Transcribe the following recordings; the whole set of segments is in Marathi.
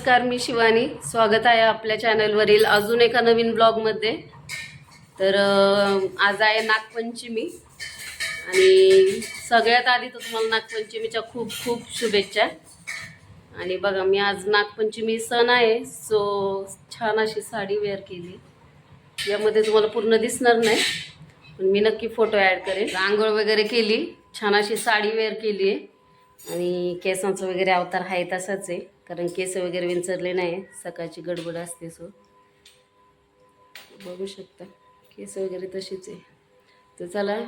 नमस्कार मी शिवानी. स्वागत आहे आपल्या चॅनलवरील अजून एका नवीन ब्लॉगमध्ये. तर आज आहे नागपंचमी. आणि सगळ्यात आधी तर तुम्हाला नागपंचमीच्या खूप खूप शुभेच्छा. आणि बघा मी आज नागपंचमी सण आहे सो छान अशी साडी वेअर केली. यामध्ये तुम्हाला पूर्ण दिसणार नाही पण मी नक्की फोटो ॲड करेन. आंघोळ वगैरे केली छान अशी साडी वेअर केली आहे. आणि केसांचं वगैरे अवतार आहे तसाच आहे. कारण केस वगैरे विंचरले नाही. सकाळची गडबड असते सो. बघू शकता. केस वगैरे तशीच आहे. तर चला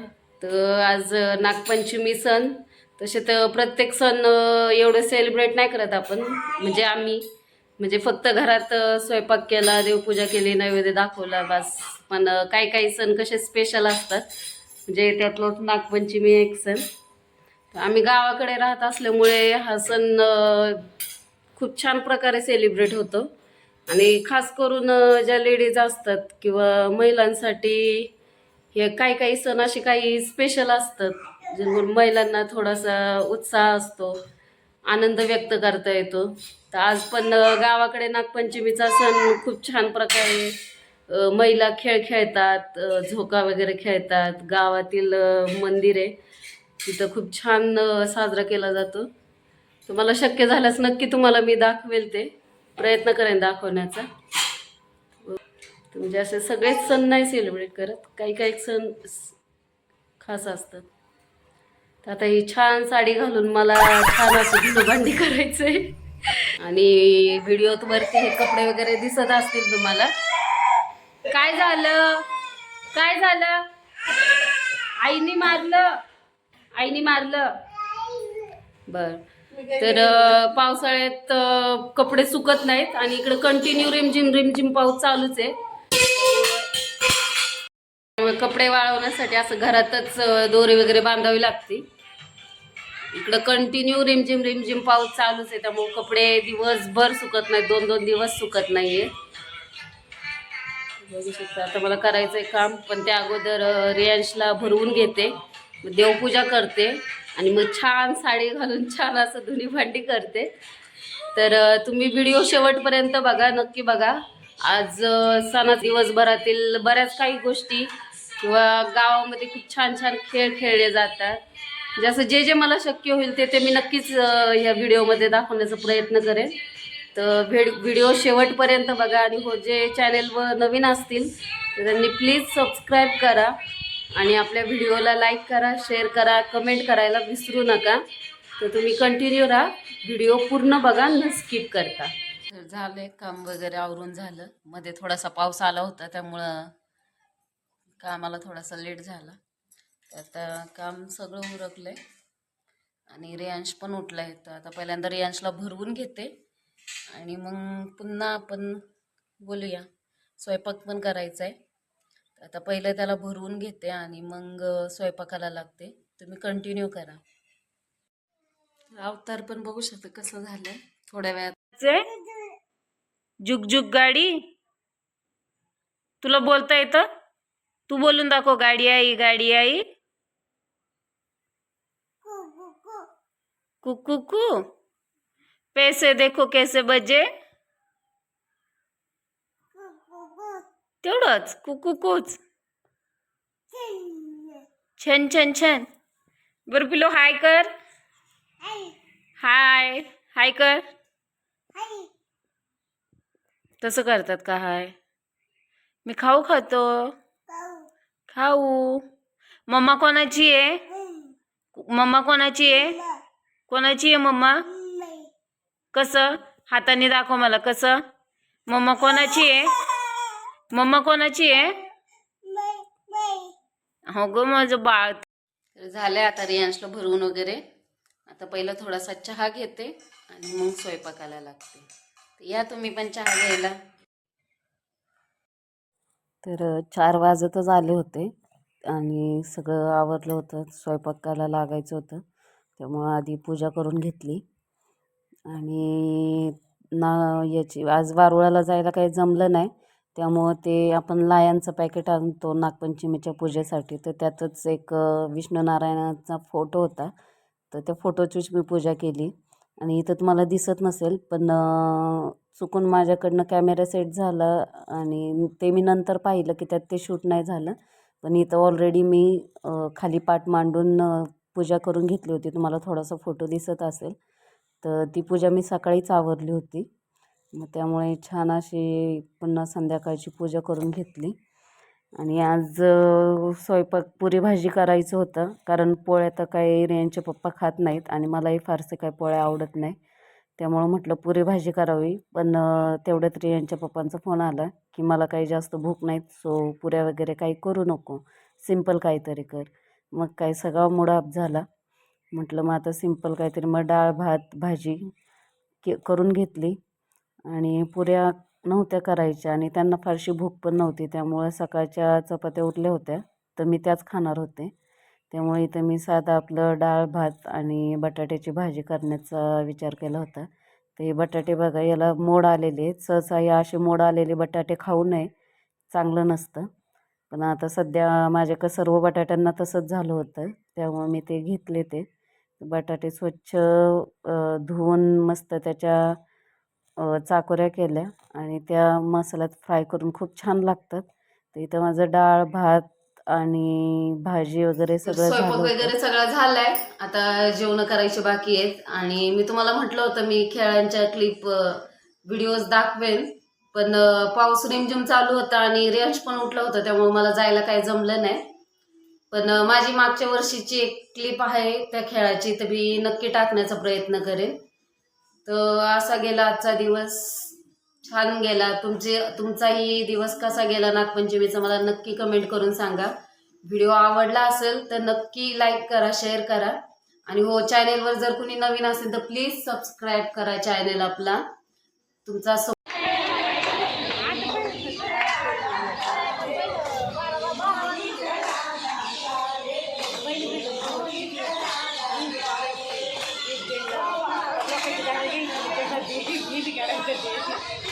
तर आज नागपंचमी सण. तसे तर प्रत्येक सण एवढं सेलिब्रेट नाही करत आपण. म्हणजे आम्ही. म्हणजे फक्त घरात स्वयंपाक केला देवपूजा केली नैवेद्य दाखवला बस. पण काही काही सण कसे स्पेशल असतात. म्हणजे त्यातलंच नागपंचमी एक सण. आम्ही गावाकडे राहत असल्यामुळे हा सण खूप छान प्रकारे सेलिब्रेट होतो. आणि खास करून ज्या लेडीज असतात किंवा महिलांसाठी हे काही काही सण असे काही स्पेशल असतात जेणेकरून महिलांना थोडासा उत्साह असतो आनंद व्यक्त करता येतो. तर आज पण गावाकडे नागपंचमीचा सण खूप छान प्रकारे महिला खेळ खेळतात झोका वगैरे खेळतात गावातील मंदिरे तिथं खूप छान साजरा केला जातो. तुम्हाला शक्य झाल्यास नक्की तुम्हाला मी दाखवेल ते. प्रयत्न करेन दाखवण्याचा. तुमचे म्हणजे असे सगळेच सण नाही सेलिब्रेट करत. काही काही सण खास असतात. तर आता ही छान साडी घालून मला छान असं भांडी करायचं. करायचंय आणि व्हिडिओत वरती हे कपडे वगैरे दिसत असतील तुम्हाला. काय झालं? काय झालं? आईने मारलं. आईने मारलं. बर. तर पावसाळ्यात कपडे सुकत नाहीत आणि इकडे कंटिन्यू रिमझिम रिमझिम पाऊस चालूच आहे. कपडे वाळवण्यासाठी असं घरातच दोरी वगैरे बांधावी लागते. इकडं कंटिन्यू रिमझिम रिमझिम पाऊस चालूच आहे. त्यामुळे कपडे दिवसभर सुकत नाहीत. दोन दोन दिवस सुकत नाहीये. बघू शकता आता मला करायचं आहे काम पण त्या अगोदर रियांशला भरवून घेते. देवपूजा करते. आणि मग छान साडी घालून छान असं धुणी भांडी करते. तर तुम्ही व्हिडिओ शेवटपर्यंत बघा नक्की बघा. आज सणा दिवसभरातील बऱ्याच काही गोष्टी किंवा गावामध्ये खूप छान छान खेळ खेळले जातात. म्हणजे जसं जे जे मला शक्य होईल ते ते मी नक्कीच या व्हिडिओमध्ये दाखवण्याचा प्रयत्न करेन. तर व्हिड व्हिडिओ शेवटपर्यंत बघा आणि हो जे चॅनेलवर नवीन असतील तर त्यांनी प्लीज सबस्क्राईब करा. आणि आपल्या व्हिडिओला लाईक करा शेअर करा कमेंट करायला विसरू नका. तर तुम्ही कंटिन्यू राहा. व्हिडिओ पूर्ण बघा न स्किप करता. तर झालं काम वगैरे आवरून झालं. मध्ये थोडासा पाऊस आला होता त्यामुळं कामाला थोडासा लेट झाला. तर आता काम सगळं उरकलंय. आणि रियांश पण उठलाय. तर आता पहिल्यांदा रियांशला भरवून घेते. आणि मग पुन्हा आपण बोलूया. स्वयंपाक पण करायचा आहे आता पहिलं त्याला भरवून घेते आणि मग स्वयंपाकाला लागते. तुम्ही कंटिन्यू करा. अवतार पण बघू शकता कसं झालंय. थोड्या वेळात. जुग जुग गाडी. तुला बोलता येतं? तू बोलून दाखव गाडी आई गाडी आई. कुकू कू पैसे देखो कैसे बजे? तेवढंच. कुकू कूच छन छन छन. बरं पिलो हाय कर. हाय. हाय कर. तसं करतात का हाय? मी खाऊ खातो. खाऊ. मम्मा कोणाची आहे? मम्मा कोणाची आहे? कोणाची आहे मम्मा? कसं? हाताने दाखव मला कसं? मम्मा कोणाची आहे? मम्मा कोणाची आहे? हो ग माझं बाळ. तर झालंय आता रियांशला भरवून वगैरे. आता पहिलं थोडासा चहा घेते आणि मग स्वयंपाकाला लागते. या तुम्ही पण चहा घ्यायला. तर चार वाजतच आले होते आणि सगळं आवरलं होतं स्वयंपाकाला लागायचं होतं. त्यामुळं आधी पूजा करून घेतली. आणि ना याची आज वारुळाला जायला काही जमलं नाही. त्यामुळं ते आपण लायांचं पॅकेट आणतो नागपंचमीच्या पूजेसाठी. तर त्यातच एक विष्णूनारायणाचा विष्णू नारायणाचा फोटो होता. तर त्या फोटोचीच मी पूजा केली. आणि इथं तुम्हाला दिसत नसेल पण चुकून माझ्याकडनं कॅमेरा सेट झाला आणि ते मी नंतर पाहिलं की त्यात ते शूट नाही झालं. पण इथं ऑलरेडी मी खाली पाठ मांडून पूजा करून घेतली होती. तुम्हाला थोडासा फोटो दिसत असेल. तर ती पूजा मी सकाळीच आवरली होती. मग त्यामुळे छान अशी पुन्हा संध्याकाळची पूजा करून घेतली. आणि आज स्वयंपाक पुरी भाजी करायचं होतं. कारण पोळ्या तर काही रियांचे पप्पा खात नाहीत आणि मलाही फारसे काही पोळ्या आवडत नाही. त्यामुळं म्हटलं पुरी भाजी करावी. पण तेवढ्यात रियांच्या पप्पांचा फोन आला की मला काही जास्त भूक नाहीत सो पुऱ्या वगैरे काही करू नको. सिंपल काहीतरी कर. मग काय सगळा मूड झाला. म्हटलं मग आता सिंपल काहीतरी मग डाळ भात भाजी के करून घेतली. आणि पुऱ्या नव्हत्या करायच्या आणि त्यांना फारशी भूक पण नव्हती. त्यामुळे सकाळच्या चपात्या उरल्या होत्या. तर मी त्याच खाणार होते. त्यामुळे इथं मी साधं आपलं डाळ भात आणि बटाट्याची भाजी करण्याचा विचार केला होता. तर हे बटाटे बघा याला मोड आलेले आहेत. सहसा या असे मोड आलेले बटाटे खाऊ नये. चांगलं नसतं. पण आता सध्या माझ्याकडं सर्व बटाट्यांना तसंच झालं होतं. त्यामुळे मी ते घेतले ते. बटाटे स्वच्छ धुवून मस्त त्याच्या चाकोऱ्या केल्या आणि त्या मसाल्यात फ्राय करून खूप छान लागतात. तर इथं माझं डाळ भात आणि भाजी वगैरे सगळं स्वयंपाक. वगैरे सगळं झालाय. आता जेवण करायचे बाकी आहेत आणि मी तुम्हाला म्हटलं होतं मी खेळांच्या क्लिप व्हिडिओज दाखवेन. पण पाऊस रिमझिम चालू होता आणि रेंज पण उठलं होतं त्यामुळे मला जायला काही जमलं नाही. पण माझी मागच्या वर्षीची एक क्लिप आहे त्या खेळाची तर मी नक्की टाकण्याचा प्रयत्न करेन. तर असा गेला आजचा दिवस. छान गेला. तुमचे तुमचाही दिवस कसा गेला नागपंचमीचा मला नक्की कमेंट करून सांगा. व्हिडिओ आवडला असेल तर नक्की लाईक करा शेअर करा. आणि हो चॅनेलवर जर कुणी नवीन असेल तर प्लीज सबस्क्राईब करा चॅनेल आपला. तुमचा చేసి గీటి కరెక్ట్ చేసి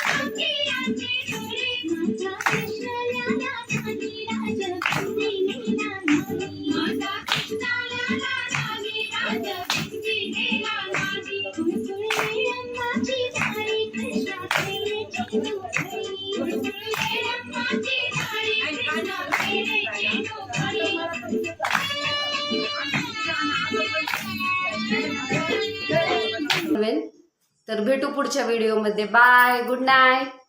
तर भेटू पुढच्या व्हिडिओमध्ये बाय गुड नाईट